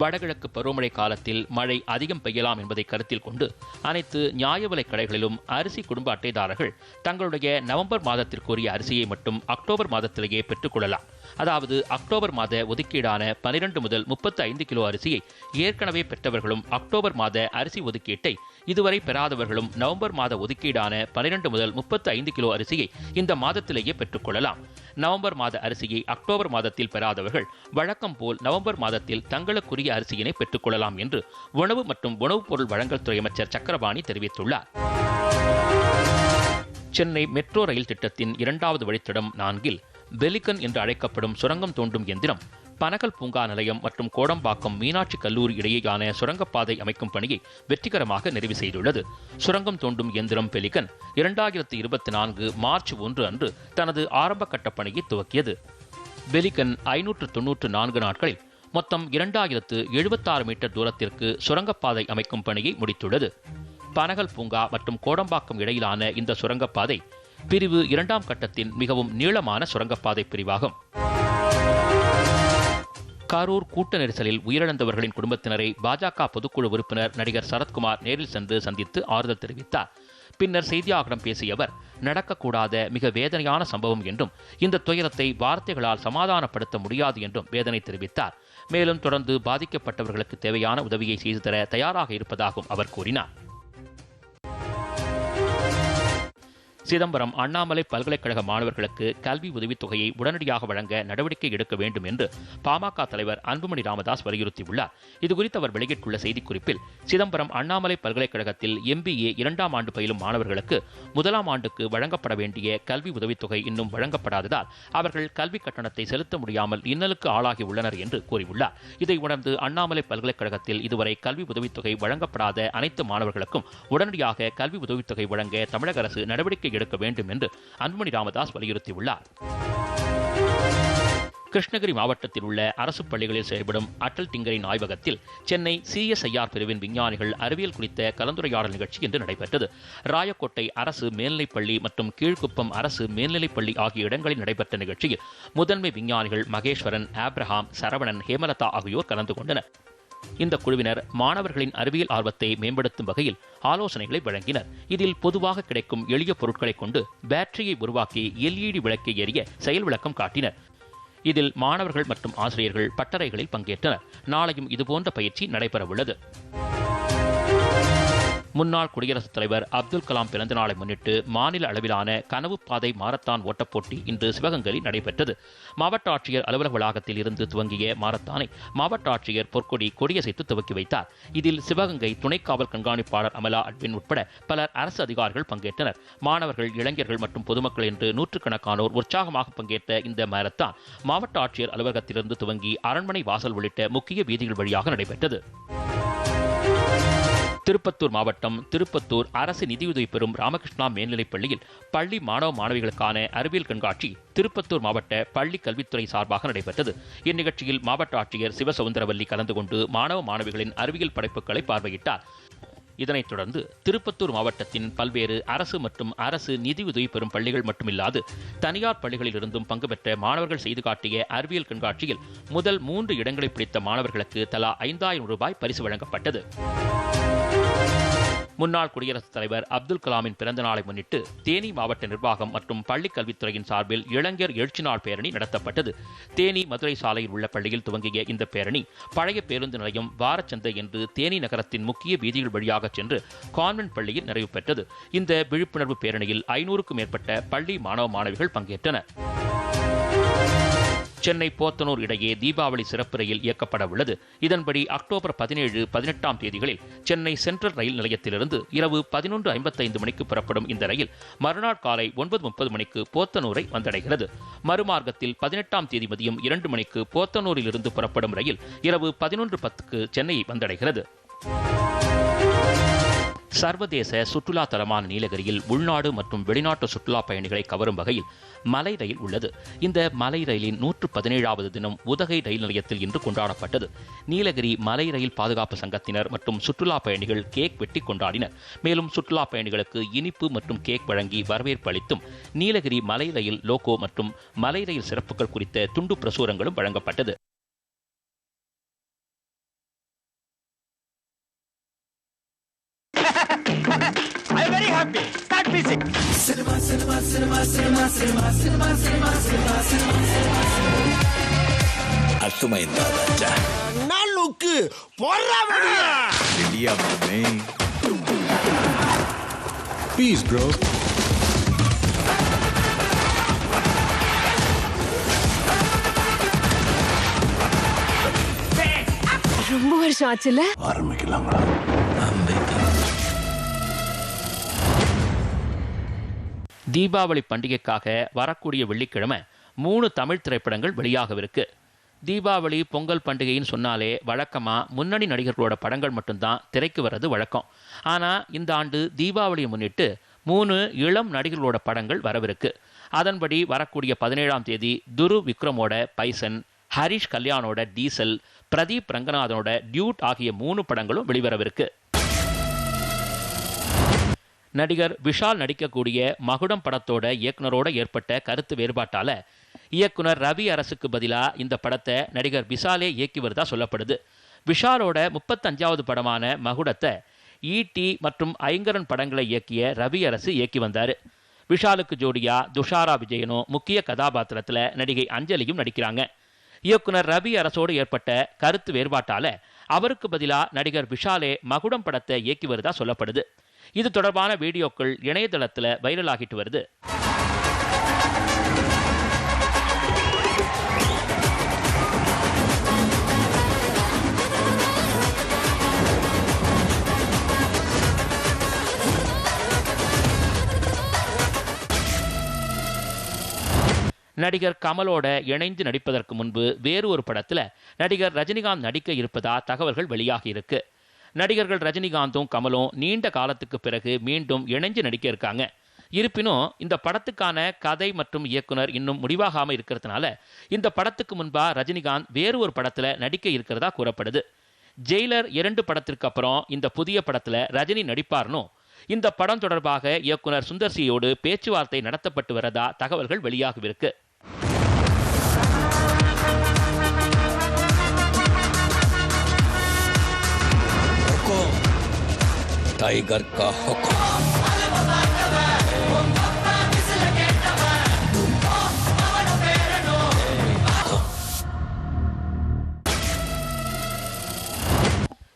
வடகிழக்கு பருவமழை காலத்தில் மழை அதிகம் பெய்யலாம் என்பதை கருத்தில் கொண்டு அனைத்து நியாய விலைக் கடைகளிலும் அரிசி குடும்ப அட்டைதாரர்கள் தங்களுடைய நவம்பர் மாதத்திற்குரிய அரிசியை மட்டும் அக்டோபர் மாதத்திலேயே பெற்றுக்கொள்ளலாம் அதாவது அக்டோபர் மாத ஒதுக்கீடான பனிரெண்டு முதல் முப்பத்தி ஐந்து கிலோ அரிசியை ஏற்கனவே பெற்றவர்களும் அக்டோபர் மாத அரிசி ஒதுக்கீட்டை இதுவரை பெறாதவர்களும் நவம்பர் மாத ஒதுக்கீடான பனிரெண்டு முதல் முப்பத்தி ஐந்து கிலோ அரிசியை இந்த மாதத்திலேயே பெற்றுக்கொள்ளலாம் நவம்பர் மாத அரிசியை அக்டோபர் மாதத்தில் பெறாதவர்கள் வழக்கம் போல் நவம்பர் மாதத்தில் தங்களுக்குரிய அரிசியினை பெற்றுக்கொள்ளலாம் என்று உணவு மற்றும் உணவுப் பொருள் வழங்கல் துறை அமைச்சர் சக்கரபாணி தெரிவித்துள்ளார். சென்னை மெட்ரோ ரயில் திட்டத்தின் இரண்டாவது வழித்தடம் நான்கில் பெலிகன் என்று அழைக்கப்படும் சுரங்கம் தோண்டும் எந்திரம் பனகல் பூங்கா நிலையம் மற்றும் கோடம்பாக்கம் மீனாட்சி கல்லூரி இடையேயான சுரங்கப்பாதை அமைக்கும் பணியை வெற்றிகரமாக நிறைவு செய்துள்ளது. சுரங்கம் தோண்டும் எந்திரம் பெலிகன் இரண்டாயிரத்தி இருபத்தி நான்கு மார்ச் ஒன்று அன்று தனது ஆரம்ப கட்ட பணியை துவக்கியது. பெலிகன் ஐநூற்று தொன்னூற்று நான்கு நாட்களில் மொத்தம் இரண்டாயிரத்து எழுபத்தாறு மீட்டர் தூரத்திற்கு சுரங்கப்பாதை அமைக்கும் பணியை முடித்துள்ளது. பனகல் பூங்கா மற்றும் கோடம்பாக்கம் இடையிலான இந்த சுரங்கப்பாதை பிரிவு இரண்டாம் கட்டத்தின் மிகவும் நீளமான சுரங்கப்பாதை பிரிவாகும். கரூர் கூட்ட நெரிசலில் உயிரிழந்தவர்களின் குடும்பத்தினரை பாஜக பொதுக்குழு உறுப்பினர் நடிகர் சரத்குமார் நேரில் சென்று சந்தித்து ஆறுதல் தெரிவித்தார். பின்னர் செய்தியாளர்களிடம் பேசிய அவர் நடக்கக்கூடாத மிக வேதனையான சம்பவம் என்றும் இந்த துயரத்தை வார்த்தைகளால் சமாதானப்படுத்த முடியாது என்றும் வேதனை தெரிவித்தார். மேலும் தொடர்ந்து பாதிக்கப்பட்டவர்களுக்கு தேவையான உதவியை செய்து தர தயாராக இருப்பதாகவும் அவர் கூறினார். சிதம்பரம் அண்ணாமலை பல்கலைக்கழக மாணவர்களுக்கு கல்வி உதவித்தொகையை உடனடியாக வழங்க நடவடிக்கை எடுக்க வேண்டும் என்று பாமக தலைவர் அன்புமணி ராமதாஸ் வலியுறுத்தியுள்ளார். இதுகுறித்து அவர் வெளியிட்டுள்ள செய்திக்குறிப்பில் சிதம்பரம் அண்ணாமலை பல்கலைக்கழகத்தில் எம்பிஏ இரண்டாம் ஆண்டு பயிலும் மாணவர்களுக்கு முதலாம் ஆண்டுக்கு வழங்கப்பட வேண்டிய கல்வி உதவித்தொகை இன்னும் வழங்கப்படாததால் அவர்கள் கல்வி கட்டணத்தை செலுத்த முடியாமல் இன்னலுக்கு ஆளாகி உள்ளனர் என்று கூறியுள்ளார். இதை உணர்ந்து அண்ணாமலை பல்கலைக்கழகத்தில் இதுவரை கல்வி உதவித்தொகை வழங்கப்படாத அனைத்து மாணவர்களுக்கும் உடனடியாக கல்வி உதவித்தொகை வழங்க தமிழக அரசு நடவடிக்கை எடுக்க வேண்டும் என்று அன்புமணி ராமதாஸ் வலியுறுத்தியுள்ளார். கிருஷ்ணகிரி மாவட்டத்தில் உள்ள அரசு பள்ளிகளில் செயல்படும் அட்டல் டிங்கரின் ஆய்வகத்தில் சென்னை சிஎஸ்ஐஆர் பிரிவின் விஞ்ஞானிகள் அறிவியல் குறித்த கலந்துரையாடல் நிகழ்ச்சி இன்று நடைபெற்றது. ராயக்கோட்டை அரசு மேல்நிலைப்பள்ளி மற்றும் கீழ்குப்பம் அரசு மேல்நிலைப்பள்ளி ஆகிய இடங்களில் நடைபெற்ற நிகழ்ச்சியில் முதன்மை விஞ்ஞானிகள் மகேஸ்வரன் ஆப்ரஹாம் சரவணன் ஹேமலதா ஆகியோர் கலந்து கொண்டனர். இந்த குழுவினர் மாணவர்களின் அறிவியல் ஆர்வத்தை மேம்படுத்தும் வகையில் ஆலோசனைகளை வழங்கினர். இதில் பொதுவாக கிடைக்கும் எளிய பொருட்களை கொண்டு பேட்டரியை உருவாக்கி எல்இடி விளக்கை எரிய செயல் விளக்கம் காட்டினர். இதில் மாணவர்கள் மற்றும் ஆசிரியர்கள் பட்டறைகளில் பங்கேற்றனர். நாளையும் இதுபோன்ற பயிற்சி நடைபெறவுள்ளது. முன்னாள் குடியரசுத் தலைவர் அப்துல் கலாம் பிறந்த நாளை முன்னிட்டு மாநில அளவிலான கனவு பாதை மாரத்தான் ஓட்டப் போட்டி இன்று சிவகங்கையில் நடைபெற்றது. மாவட்ட ஆட்சியர் அலுவலக வளாகத்தில் இருந்து துவங்கிய மாரத்தானை மாவட்ட ஆட்சியர் பொற்கொடி கொடியசைத்து துவக்கி வைத்தார். இதில் சிவகங்கை துணை காவல் கண்காணிப்பாளர் அமலா அட்வின் உட்பட பலர் அரசு அதிகாரிகள் பங்கேற்றனர். மாணவர்கள் இளைஞர்கள் மற்றும் பொதுமக்கள் என்று நூற்றுக்கணக்கானோர் உற்சாகமாக பங்கேற்ற இந்த மாரத்தான் மாவட்ட ஆட்சியர் அலுவலகத்திலிருந்து துவங்கி அரண்மனை வாசல் உள்ளிட்ட முக்கிய வீதிகள் வழியாக நடைபெற்றது. திருப்பத்தூர் மாவட்டம் திருப்பத்தூர் அரசு நிதியுதவி பெறும் ராமகிருஷ்ணா மேல்நிலைப் பள்ளியில் பள்ளி மாணவ மாணவிகளுக்கான அறிவியல் கண்காட்சி திருப்பத்தூர் மாவட்ட பள்ளி கல்வித்துறை சார்பாக நடைபெற்றது. இந்நிகழ்ச்சியில் மாவட்ட ஆட்சியர் சிவசவுந்தரவல்லி கலந்து கொண்டு மாணவ மாணவிகளின் அறிவியல் படைப்புகளை பார்வையிட்டார். இதனைத் தொடர்ந்து திருப்பத்தூர் மாவட்டத்தின் பல்வேறு அரசு மற்றும் அரசு நிதியுதவி பெறும் பள்ளிகள் மட்டுமில்லாது தனியார் பள்ளிகளில் இருந்தும் பங்கு பெற்ற மாணவர்கள் செய்து காட்டிய அறிவியல் கண்காட்சியில் முதல் மூன்று இடங்களை பிடித்த மாணவர்களுக்கு தலா ஐந்தாயிரம் ரூபாய் பரிசு வழங்கப்பட்டது. முன்னாள் குடியரசுத் தலைவர் அப்துல் கலாமின் பிறந்த நாளை முன்னிட்டு தேனி மாவட்ட நிர்வாகம் மற்றும் பள்ளிக் கல்வித்துறையின் சார்பில் இளைஞர் எழுச்சி நாள் பேரணி நடத்தப்பட்டது. தேனி மதுரை சாலையில் உள்ள பள்ளியில் துவங்கிய இந்த பேரணி பழைய பேருந்து நிலையம் வாரச்சந்தை என்று தேனி நகரத்தின் முக்கிய வீதிகள் வழியாக சென்று கான்வென்ட் பள்ளியில் நிறைவு பெற்றது. இந்த விழிப்புணர்வு பேரணியில் ஐநூறுக்கும் மேற்பட்ட பள்ளி மாணவ மாணவிகள் பங்கேற்றனர். சென்னை போத்தனூர் இடையே தீபாவளி சிறப்பு ரயில் இயக்கப்பட உள்ளது. இதன்படி அக்டோபர் பதினேழு பதினெட்டாம் தேதிகளில் சென்னை சென்ட்ரல் ரயில் நிலையத்திலிருந்து இரவு பதினொன்று ஐம்பத்தைந்து மணிக்கு புறப்படும் இந்த ரயில் மறுநாள் காலை ஒன்பது முப்பது மணிக்கு போத்தனூரை வந்தடைகிறது. மறுமார்க்கத்தில் பதினெட்டாம் தேதி மதியம் இரண்டு மணிக்கு போத்தனூரிலிருந்து புறப்படும் ரயில் இரவு பதினொன்று பத்துக்கு சென்னையை வந்தடைகிறது. சர்வதேச சுற்றுலா தலமான நீலகிரியில் உள்நாடு மற்றும் வெளிநாட்டு சுற்றுலா பயணிகளை கவரும் வகையில் மலை ரயில் உள்ளது. இந்த மலை ரயிலின் நூற்று பதினேழாவது தினம் உதகை ரயில் நிலையத்தில் இன்று கொண்டாடப்பட்டது. நீலகிரி மலை ரயில் பாதுகாப்பு சங்கத்தினர் மற்றும் சுற்றுலா பயணிகள் கேக் வெட்டி கொண்டாடினர். மேலும் சுற்றுலா பயணிகளுக்கு இனிப்பு மற்றும் கேக் வழங்கி வரவேற்பு அளித்தும் நீலகிரி மலை ரயில் லோகோ மற்றும் மலை ரயில் சிறப்புகள் குறித்த துண்டு பிரசுரங்களும் வழங்கப்பட்டது. start me, start music. Cinema, cinema, cinema, cinema, cinema, cinema, cinema, cinema, cinema, cinema. அத்துமை தாதாச்சா நாளுக்கு போறாவடியா ரெடியா மாமே பீஸ் ப்ரோ ரொம்ப வருஷம் ஆச்சுல ஆரம்பிக்கலாங்களா தீபாவளி பண்டிகைக்காக வரக்கூடிய வெள்ளிக்கிழமை மூணு தமிழ் திரைப்படங்கள் வெளியாகவிருக்கு. தீபாவளி பொங்கல் பண்டிகைன்னு சொன்னாலே வழக்கமாக முன்னணி நடிகர்களோட படங்கள் மட்டும்தான் திரைக்கு வர்றது வழக்கம். ஆனால் இந்த ஆண்டு தீபாவளியை முன்னிட்டு மூணு இளம் நடிகர்களோட படங்கள் வரவிருக்கு. அதன்படி வரக்கூடிய பதினேழாம் தேதி துரு விக்ரமோட பைசன் ஹரிஷ் கல்யாணோட டீசல் பிரதீப் ரங்கநாதனோட டியூட் ஆகிய மூணு படங்களும் வெளிவரவிருக்கு. நடிகர் விஷால் நடிக்கக்கூடிய மகுடம் படத்தோட இயக்குனரோட ஏற்பட்ட கருத்து வேறுபாட்டால இயக்குனர் ரவி அரசுக்கு பதிலா இந்த படத்தை நடிகர் விஷாலே இயக்கி வருதா சொல்லப்படுது. விஷாலோட முப்பத்தஞ்சாவது படமான மகுடத்தை ஈடி மற்றும் ஐங்கரன் படங்களை இயக்கிய ரவி அரசு இயக்கி வந்தாரு. விஷாலுக்கு ஜோடியா துஷாரா விஜயனும் முக்கிய கதாபாத்திரத்துல நடிகை அஞ்சலியும் நடிக்கிறாங்க. இயக்குனர் ரவி அரசோடு ஏற்பட்ட கருத்து வேறுபாட்டால அவருக்கு பதிலா நடிகர் விஷாலே மகுடம் படத்தை இயக்கி வருதா சொல்லப்படுது. இது தொடர்பான வீடியோக்கள் இணையதளத்துல வைரலாகிட்டு வருது. நடிகர் கமலோட இணைந்து நடிப்பதற்கு முன்பு வேறு ஒரு படத்துல நடிகர் ரஜினிகாந்த் நடிக்க இருப்பதா தகவல்கள் வெளியாகி இருக்கு. நடிகர்கள் ரஜினிகாந்தும் கமலும் நீண்ட காலத்துக்கு பிறகு மீண்டும் இணைஞ்சு நடிக்க இருக்காங்க இருப்பினும் இந்த படத்துக்கான கதை மற்றும் இயக்குனர் இன்னும் முடிவாகாம இருக்கிறதுனால இந்த படத்துக்கு முன்பா ரஜினிகாந்த் வேறு ஒரு படத்துல நடிக்க இருக்கிறதா கூறப்படுது. ஜெயிலர் இரண்டு படத்திற்கு அப்புறம் இந்த புதிய படத்துல ரஜினி நடிப்பார்னும் இந்த படம் தொடர்பாக இயக்குனர் சுந்தர்சியோடு பேச்சுவார்த்தை நடத்தப்பட்டு வரதா தகவல்கள் வெளியாகவிருக்கு. टाइगर का हुक्म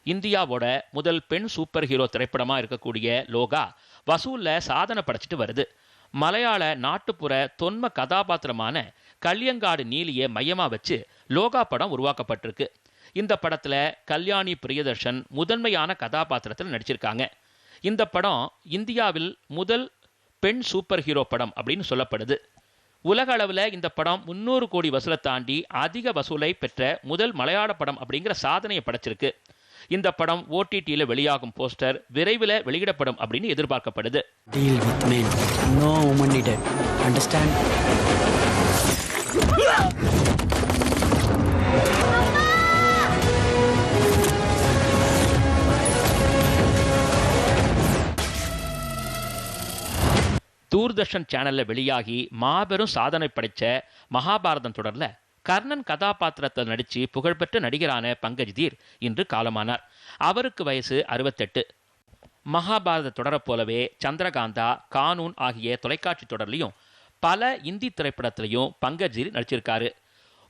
இந்தியாவோட முதல் பெண் சூப்பர் ஹீரோ திரைப்படமா இருக்கக்கூடிய லோகா வசூல்ல சாதனை படைச்சிட்டு வருது மலையாள நாட்டுப்புற தொன்ம கதாபாத்திரமான கல்யங்காடு நீலியை மையமா வச்சு லோகா படம் உருவாக்கப்பட்டிருக்கு இந்த படத்தில் கல்யாணி பிரியதர்ஷன் முதன்மையான கதாபாத்திரத்தில் நடிச்சிருக்காங்க. இந்த படம் இந்தியாவில் முதல் பெண் சூப்பர் ஹீரோ படம் அப்படின்னு சொல்லப்படுது. உலக அளவில் இந்த படம் முந்நூறு கோடி வசூலை தாண்டி அதிக வசூலை பெற்ற முதல் மலையாள படம் அப்படிங்கிற சாதனையை படைச்சிருக்கு. இந்த படம் ஓடிடியில் வெளியாகும் போஸ்டர் விரைவில் வெளியிடப்படும் அப்படின்னு எதிர்பார்க்கப்படுது. தூர்தர்ஷன் சேனல்ல வெளியாகி மாபெரும் சாதனை படைச்ச மகாபாரதம் தொடர்ல கர்ணன் கதாபாத்திரத்தில் நடிச்சு புகழ்பெற்ற நடிகரான பங்கஜ் தீர் இன்று காலமானார். அவருக்கு வயசு அறுபத்தெட்டு. மகாபாரத தொடரை போலவே சந்திரகாந்தா கானூன் ஆகிய தொலைக்காட்சி தொடர்லையும் பல இந்தி திரைப்படத்திலையும் பங்கஜ் தீர் நடிச்சிருக்காரு.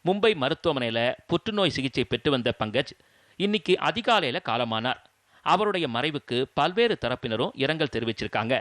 மும்பை மருத்துவமனையில் புற்றுநோய் சிகிச்சை பெற்று வந்த பங்கஜ் இன்னைக்கு அதிகாலையில் காலமானார். அவருடைய மறைவுக்கு பல்வேறு தரப்பினரும் இரங்கல் தெரிவிச்சிருக்காங்க.